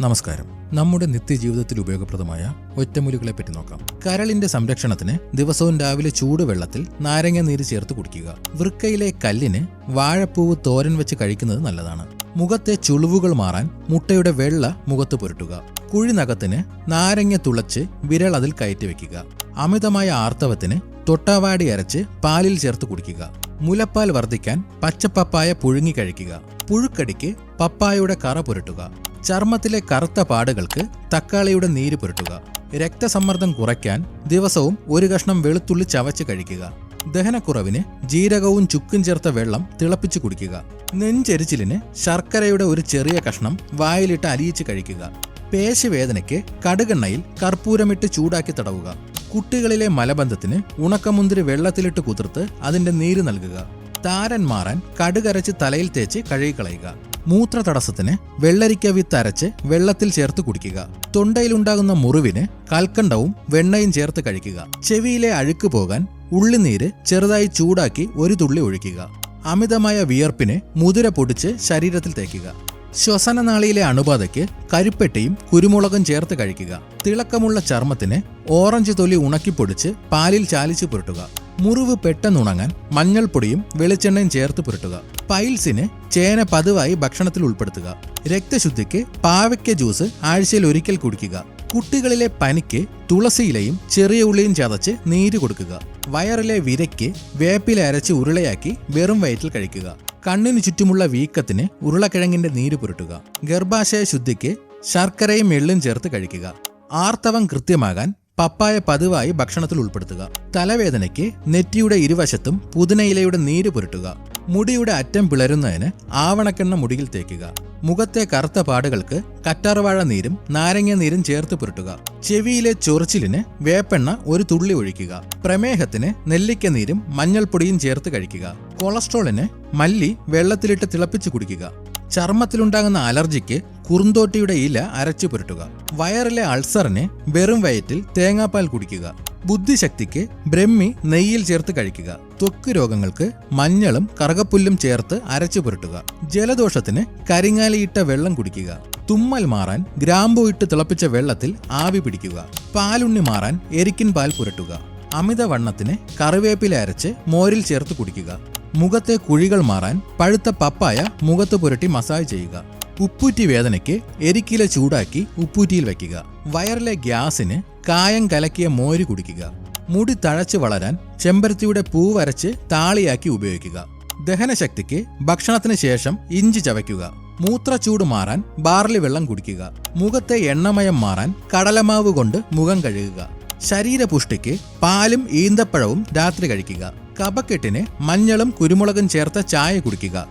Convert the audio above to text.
നമസ്കാരം. നമ്മുടെ നിത്യജീവിതത്തിൽ ഉപയോഗപ്രദമായ ഒറ്റമൂലികളെ പറ്റി നോക്കാം. കരളിന്റെ സംരക്ഷണത്തിന് ദിവസവും രാവിലെ ചൂടുവെള്ളത്തിൽ നാരങ്ങ നീര് ചേർത്ത് കുടിക്കുക. വൃക്കയിലെ കല്ലിന് വാഴപ്പൂവ് തോരൻ വെച്ച് കഴിക്കുന്നത് നല്ലതാണ്. മുഖത്തെ ചുളിവുകൾ മാറാൻ മുട്ടയുടെ വെള്ള മുഖത്ത് പുരട്ടുക. കുഴിനകത്തിന് നാരങ്ങ തുളച്ച് വിരൽ അതിൽ കയറ്റി വെക്കുക. അമിതമായ ആർത്തവത്തിന് തൊട്ടാവാടി അരച്ച് പാലിൽ ചേർത്ത് കുടിക്കുക. മുലപ്പാൽ വർദ്ധിക്കാൻ പച്ചപ്പപ്പായ പുഴുങ്ങി കഴിക്കുക. പുഴുക്കടിക്ക് പപ്പായയുടെ കറ പുരട്ടുക. ചർമ്മത്തിലെ കറുത്ത പാടുകൾക്ക് തക്കാളിയുടെ നീര് പുരട്ടുക. രക്തസമ്മർദ്ദം കുറയ്ക്കാൻ ദിവസവും ഒരു കഷ്ണം വെളുത്തുള്ളി ചവച്ച് കഴിക്കുക. ദഹനക്കുറവിന് ജീരകവും ചുക്കും ചേർത്ത വെള്ളം തിളപ്പിച്ചു കുടിക്കുക. നെഞ്ചെരിച്ചിലിന് ശർക്കരയുടെ ഒരു ചെറിയ കഷ്ണം വായിലിട്ട് അലിയിച്ച് കഴിക്കുക. പേശിവേദനയ്ക്ക് കടുകെണ്ണയിൽ കർപ്പൂരമിട്ട് ചൂടാക്കി തടവുക. കുട്ടികളിലെ മലബന്ധത്തിന് ഉണക്കമുന്തിരി വെള്ളത്തിലിട്ട് കുതിർത്ത് അതിന്റെ നീര് നൽകുക. താരൻ മാറാൻ കടുകരച്ച് തലയിൽ തേച്ച് കഴുകിക്കളയുക. മൂത്ര തടസ്സത്തിന് വെള്ളരിക്ക വിത്ത് അരച്ച് വെള്ളത്തിൽ ചേർത്ത് കുടിക്കുക. തൊണ്ടയിലുണ്ടാകുന്ന മുറിവിന് കൽക്കണ്ടവും വെണ്ണയും ചേർത്ത് കഴിക്കുക. ചെവിയിലെ അഴുക്ക് പോകാൻ ഉള്ളിനീര് ചെറുതായി ചൂടാക്കി ഒരു തുള്ളി ഒഴിക്കുക. അമിതമായ വിയർപ്പിന് മുതിര പൊടിച്ച് ശരീരത്തിൽ തേക്കുക. ശ്വസനനാളിയിലെ അണുബാധയ്ക്ക് കരിപ്പെട്ടിയും കുരുമുളകും ചേർത്ത് കഴിക്കുക. തിളക്കമുള്ള ചർമ്മത്തിന് ഓറഞ്ച് തൊലി ഉണക്കിപ്പൊടിച്ച് പാലിൽ ചാലിച്ചു പുരട്ടുക. മുറിവ് പെട്ടെന്നുണങ്ങാൻ മഞ്ഞൾപ്പൊടിയും വെളിച്ചെണ്ണയും ചേർത്ത് പുരട്ടുക. പൈൽസിന് ചേന പതിവായി ഭക്ഷണത്തിൽ ഉൾപ്പെടുത്തുക. രക്തശുദ്ധിക്ക് പാവയ്ക്ക ജ്യൂസ് ആഴ്ചയിൽ ഒരിക്കൽ കുടിക്കുക. കുട്ടികളിലെ പനിക്ക് തുളസിയിലയും ചെറിയ ഉള്ളിയും ചതച്ച് നീര് കൊടുക്കുക. വയറിലെ വിരയ്ക്ക് വേപ്പില അരച്ച് ഉരുളയാക്കി വെറും വയറ്റിൽ കഴിക്കുക. കണ്ണിന് ചുറ്റുമുള്ള വീക്കത്തിന് ഉരുളക്കിഴങ്ങിന്റെ നീര് പുരട്ടുക. ഗർഭാശയ ശുദ്ധിക്ക് ശർക്കരയും എള്ളും ചേർത്ത് കഴിക്കുക. ആർത്തവം കൃത്യമാകാൻ പപ്പായ പതിവായി ഭക്ഷണത്തിൽ ഉൾപ്പെടുത്തുക. തലവേദനയ്ക്ക് നെറ്റിയുടെ ഇരുവശത്തും പുതിനയിലയുടെ നീര് പുരട്ടുക. മുടിയുടെ അറ്റം പിളരുന്നതിന് ആവണക്കെണ്ണ മുടിയിൽ തേക്കുക. മുഖത്തെ കറുത്ത പാടുകൾക്ക് കറ്റാർവാഴ നീരും നാരങ്ങ നീരും ചേർത്ത് പുരട്ടുക. ചെവിയിലെ ചൊറിച്ചിലിന് വേപ്പെണ്ണ ഒരു തുള്ളി ഒഴിക്കുക. പ്രമേഹത്തിന് നെല്ലിക്ക നീരും മഞ്ഞൾപ്പൊടിയും ചേർത്ത് കഴിക്കുക. കൊളസ്ട്രോളിന് മല്ലി വെള്ളത്തിലിട്ട് തിളപ്പിച്ച് കുടിക്കുക. ചർമ്മത്തിലുണ്ടാകുന്ന അലർജിക്ക് കുറുന്തോട്ടിയുടെ ഇല അരച്ചു പുരട്ടുക. വയറിലെ അൾസറിന് വെറും വയറ്റിൽ തേങ്ങാപ്പാൽ കുടിക്കുക. ബുദ്ധിശക്തിക്ക് ബ്രഹ്മി നെയ്യിൽ ചേർത്ത് കഴിക്കുക. ത്വക്ക് രോഗങ്ങൾക്ക് മഞ്ഞളും കറകപ്പുല്ലും ചേർത്ത് അരച്ചു പുരട്ടുക. ജലദോഷത്തിന് കരിങ്ങാലിയിട്ട വെള്ളം കുടിക്കുക. തുമ്മൽ മാറാൻ ഗ്രാമ്പു ഇട്ട് തിളപ്പിച്ച വെള്ളത്തിൽ ആവി പിടിക്കുക. പാലുണ്ണി മാറാൻ എരിക്കിൻ പാൽ പുരട്ടുക. അമിതവണ്ണത്തിന് കറിവേപ്പില അരച്ച് മോരിൽ ചേർത്ത് കുടിക്കുക. മുഖത്തെ കുഴികൾ മാറാൻ പഴുത്ത പപ്പായ മുഖത്ത് പുരട്ടി മസാജ് ചെയ്യുക. ഉപ്പൂറ്റി വേദനയ്ക്ക് എരിക്കില ചൂടാക്കി ഉപ്പൂറ്റിയിൽ വയ്ക്കുക. വയറിലെ ഗ്യാസിന് കായം കലക്കിയ മോര് കുടിക്കുക. മുടി തഴച്ചു വളരാൻ ചെമ്പരത്തിയുടെ പൂ വരച്ച് താളിയാക്കി ഉപയോഗിക്കുക. ദഹനശക്തിക്ക് ഭക്ഷണത്തിന് ശേഷം ഇഞ്ചി ചവയ്ക്കുക. മൂത്രച്ചൂട് മാറാൻ ബാർലി വെള്ളം കുടിക്കുക. മുഖത്തെ എണ്ണമയം മാറാൻ കടലമാവ് കൊണ്ട് മുഖം കഴുകുക. ശരീരപുഷ്ടിക്ക് പാലും ഈന്തപ്പഴവും രാത്രി കഴിക്കുക. കപക്കെട്ടിന് മഞ്ഞളും കുരുമുളകും ചേർത്ത ചായ കുടിക്കുക.